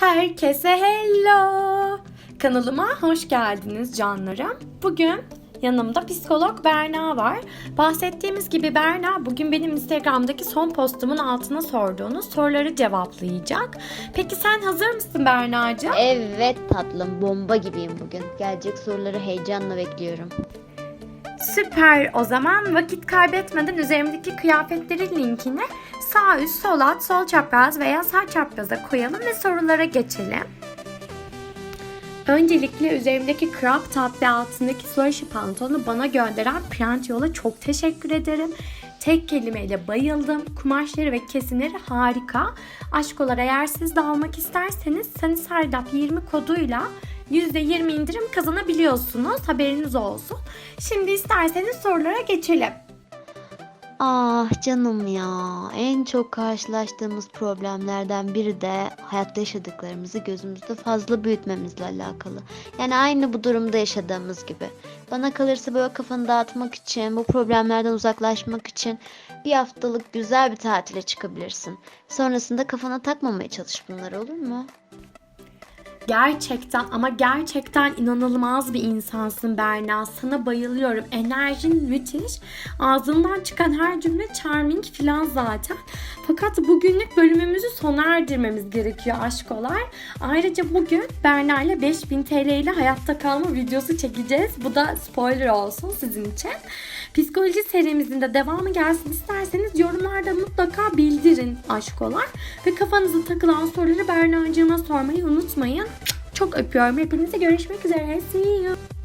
Herkese hello. Kanalıma hoş geldiniz canlarım. Bugün yanımda psikolog Berna var. Bahsettiğimiz gibi Berna bugün benim Instagram'daki son postumun altına sorduğunuz soruları cevaplayacak. Peki sen hazır mısın Berna'cığım? Evet tatlım bomba gibiyim bugün. Gelecek soruları heyecanla bekliyorum. Süper. O zaman vakit kaybetmeden üzerimdeki kıyafetlerin linkini sağ üst, sol alt, sol çapraz veya sağ çapraza koyalım ve sorulara geçelim. Öncelikle üzerimdeki crop top ve altındaki sweatshirt pantolonu bana gönderen Print Yol'a çok teşekkür ederim. Tek kelimeyle bayıldım. Kumaşları ve kesimleri harika. Aşkolar eğer siz de almak isterseniz Sani Serdap 20 koduyla %20 indirim kazanabiliyorsunuz. Haberiniz olsun. Şimdi isterseniz sorulara geçelim. Ah canım ya. En çok karşılaştığımız problemlerden biri de hayatta yaşadıklarımızı gözümüzde fazla büyütmemizle alakalı. Yani aynı bu durumda yaşadığımız gibi. Bana kalırsa böyle kafanı dağıtmak için, bu problemlerden uzaklaşmak için bir haftalık güzel bir tatile çıkabilirsin. Sonrasında kafana takmamaya çalış bunları olur mu? Gerçekten ama gerçekten inanılmaz bir insansın Berna. Sana bayılıyorum. Enerjin müthiş. Ağzından çıkan her cümle charming filan zaten. Fakat bugünlük bölümümüzü sona erdirmemiz gerekiyor aşkolar. Ayrıca bugün Berna ile 5000 TL ile hayatta kalma videosu çekeceğiz. Bu da spoiler olsun sizin için. Psikoloji serimizin de devamı gelsin isterseniz yorumlarda mutlaka bildirin aşkolar. Ve kafanıza takılan soruları Berna'cığıma sormayı unutmayın. Çok öpüyorum. Hepinize görüşmek üzere. See you.